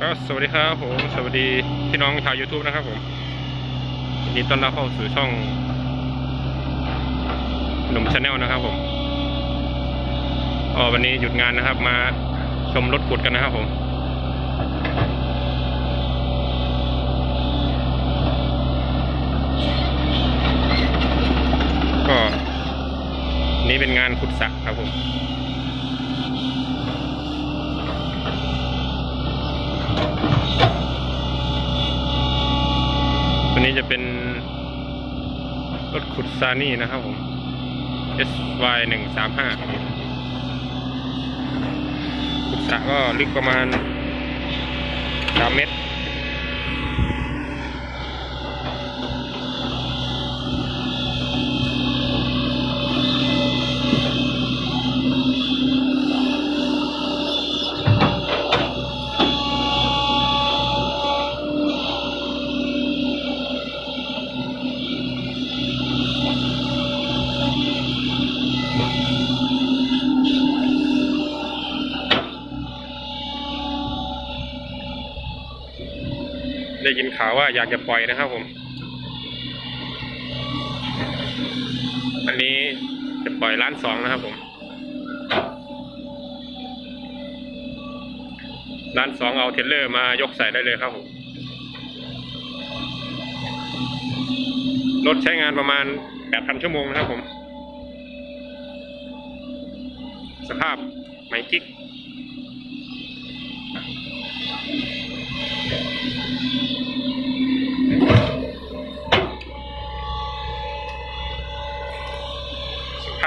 ก็สวัสดีครับผมสวัสดีพี่น้องชาว YouTube นะครับผมยินดีต้อนรับเข้าสู่ช่องหนุ่มชาแนลนะครับผมก็วันนี้หยุดงานนะครับ มาชมรถขุดกันนะครับผมก็ นี่เป็นงานขุดสระครับผม จะเป็นรถขุดซานี่นะครับผม SY หนึ่งสามห้าขุดสะก็ลึกประมาณสามเมตร ยินข่าวว่าอยากจะปล่อยนะครับผม อันนี้จะปล่อยล้านสองนะครับผมล้านสองเอาเทเลอร์มายกใส่ได้เลยครับผมรถใช้งานประมาณแปดพันชั่วโมงนะครับผม สภาพไหมกิ๊ก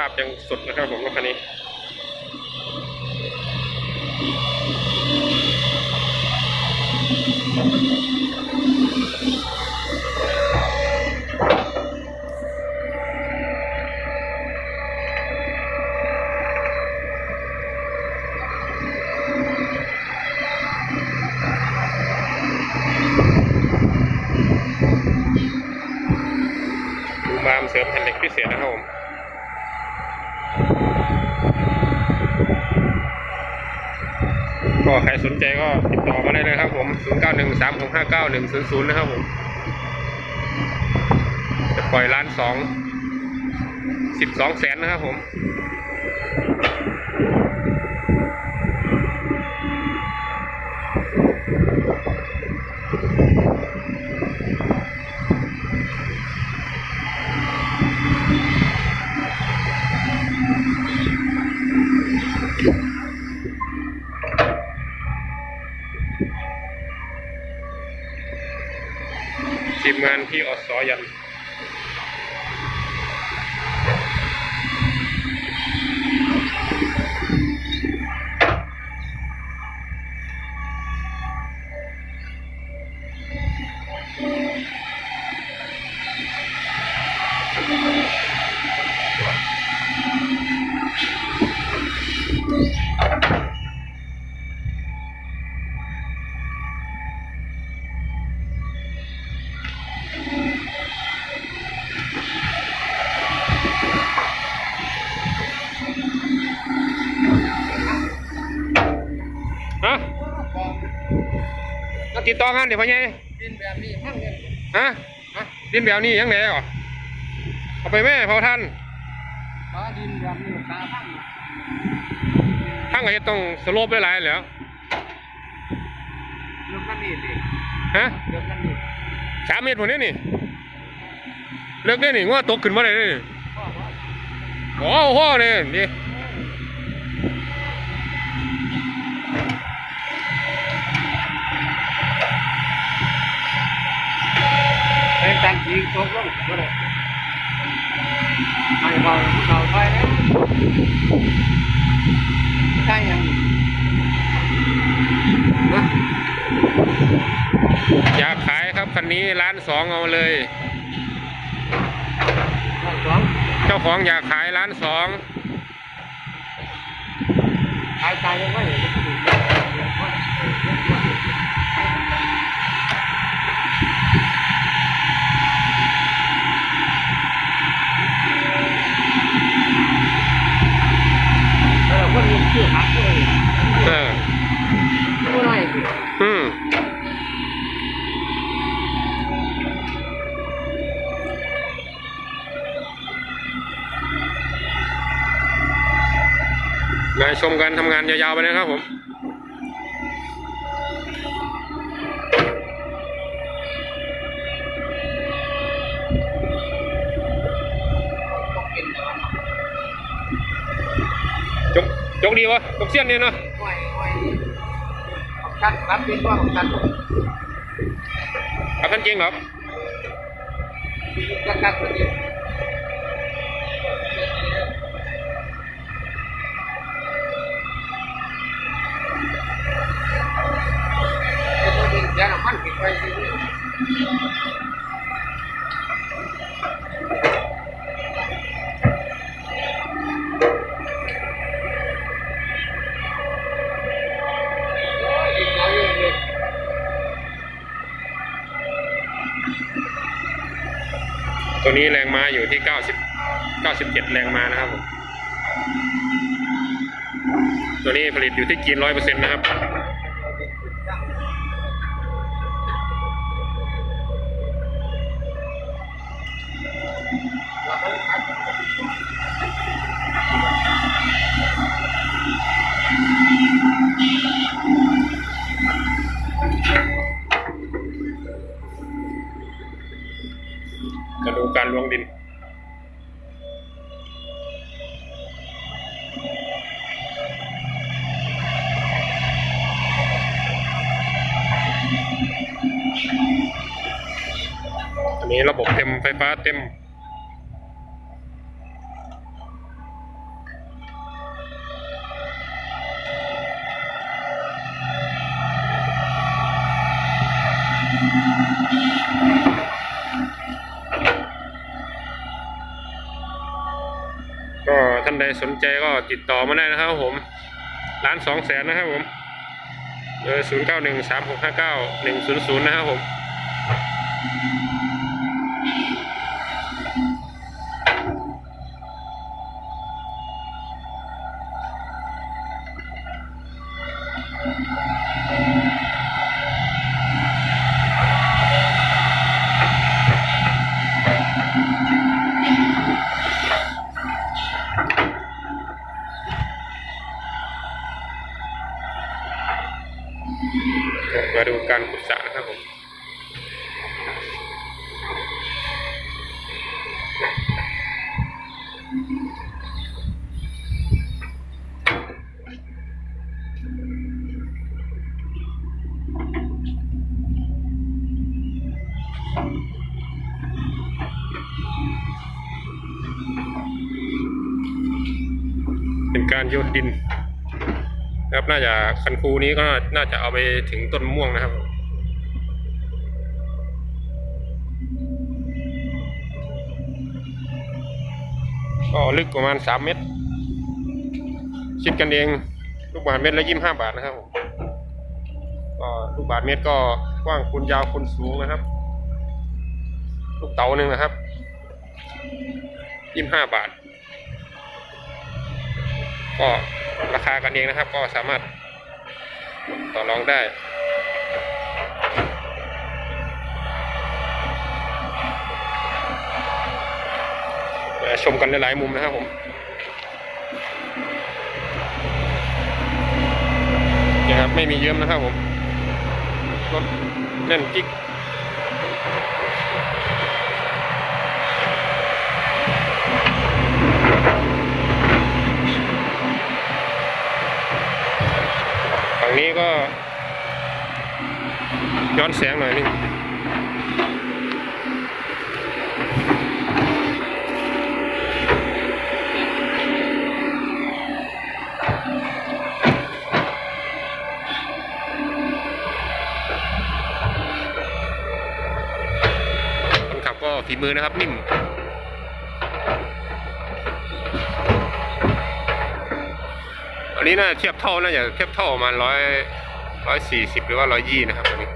าพยังสดนะครับผมรถคันนี้ดูมามเสริมแผ่นเหล็กพิเศษนะครับผม ก็ใครสนใจก็ติดต่อมาได้เลยครับผม 0 9 1 3 6 5 9 1 0 0 นะครับผม จะปล่อยล้านสองสิบสองแสนนะครับผม ทีมงานที่อสอยัน ติดต่องานเดี๋ยวพ่อใหญ่ดินแบบนี้มั่งเนี่ยฮะดินแบบนี้ยังไงอะเอาไปแม่เผาท่านฟ้าดินแบบนี้ตาทั้งน่ะทั้งก็จะต้องสโลปหลายๆแล้วเรื่องกันนี่ดิฮะเรื่องกันนี่สามเมตรผมนี่นี่เลิกได้นี่งว่าตกขึ้นมาได้นี่พ่อว่าโอ้โหเนี่ยนี่ เป็นการจีตกลงก็ได้ไอ้เบาผู้เฒ่าไทยนะใช่ยังนะอยากขายครับคันนี้ล้านสองเอาเลย สองเจ้าของอยากขายล้านสองตายตายยังไงเออคนนี้ชื่อหักเลยเออผู้น้ มาชมกันทำงานยาวๆไปเลยครับผมต้องกินแต่ว่าจกจกดีวะจกเสี้ยนเนี่ยเนาะไว้ไว้กันรับเป็นว่าของกันเอาพันเก่งเหรอกันกันตัวนี้ มันปิดไว้ที่นี่โอ้ยอีกแล้วเลยตัวนี้แรงม้าอยู่ที่เก้าสิบเก้าสิบเจ็ดแรงม้านะครับผมตัวนี้ผลิตอยู่ที่จีนร้อยเปอร์เซ็นต์นะครับ จะดูการล้วงดิน อันนี้ระบบเต็มไฟฟ้าเต็ม ก็ท่านใดสนใจก็ติดต่อมาได้นะครับผมร้านสองแสนนะครับผมเบอร์ศูนย์เก้าหนึ่งสามหกห้าเก้าหนึ่งศูนย์ศูนย์นะครับผม มาดูการขุดสระนะครับผมเป็นการโยนดิน นะครับน่าจะคันคูนี้ก็น่าจะเอาไปถึงต้นม่วงนะครับก็ลึกประมาณสามเมตร คิดกันเอง ลูกบาทเมตรละยี่สิบห้าบาทนะครับผมก็ลูกบาทเมตรก็กว้างคูณยาวคูณสูงนะครับ ลูกเต๋าหนึ่งนะครับยี่สิบห้าบาท ก็ ราคากันเองนะครับ ก็สามารถต่อรองได้ชมกันหลายๆมุมนะครับผมนี่ครับไม่มีเยิ้มนะครับผมรถแน่นกิ๊ก ฝั่งนี้ก็ ย้อนแสงหน่อยนึงคนขับก็ฝีมือนะครับนิ่ม อันนี้น่าเทียบเท่าน่าจะเทียบเท่าประมาณร้อยร้อยสี่สิบหรือว่าร้อยยี่นะครับอันนี้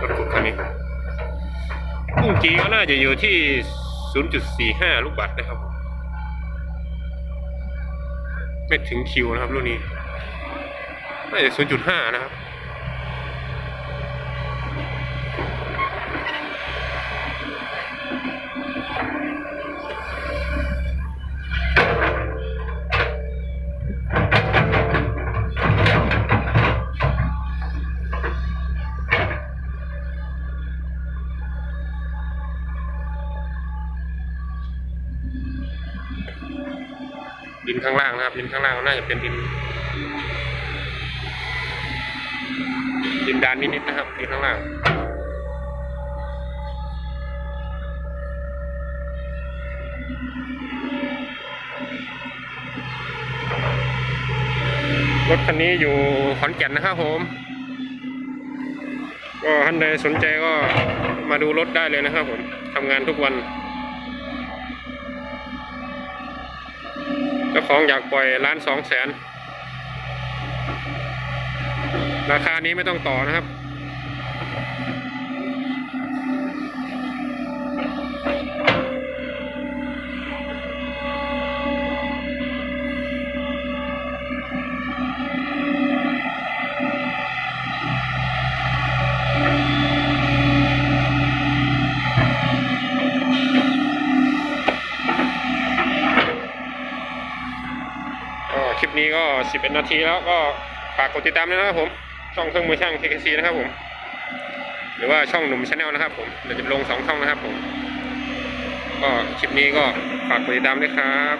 รถขุดคันนี้กุ้งจีก็น่าจะอยู่ที่ศูนย์จุดสี่ห้าลูกบาทนะครับผมไม่ถึงคิวนะครับรุ่นนี้ น่าจะศูนย์จุดห้านะครับ ดินข้างล่างนะครับ ดินข้างล่างน่าจะเป็นดิน ดินดานนิดๆนะครับดินข้างล่างรถคันนี้อยู่ขอนแก่นนะครับผม ก็ท่านใดสนใจก็มาดูรถได้เลยนะครับผมทำงานทุกวัน เจ้าของอยากปล่อยล้านสองแสนราคานี้ไม่ต้องต่อนะครับ 11 นาทีแล้วก็ฝากกดติดตามด้วยนะครับผม ช่องเครื่องมือช่าง KKC นะครับผม หรือว่าช่องหนุ่มชาแนลนะครับผมเดี๋ยวจะลงสองช่องนะครับผม ก็คลิปนี้ก็ฝากกดติดตามด้วยครับ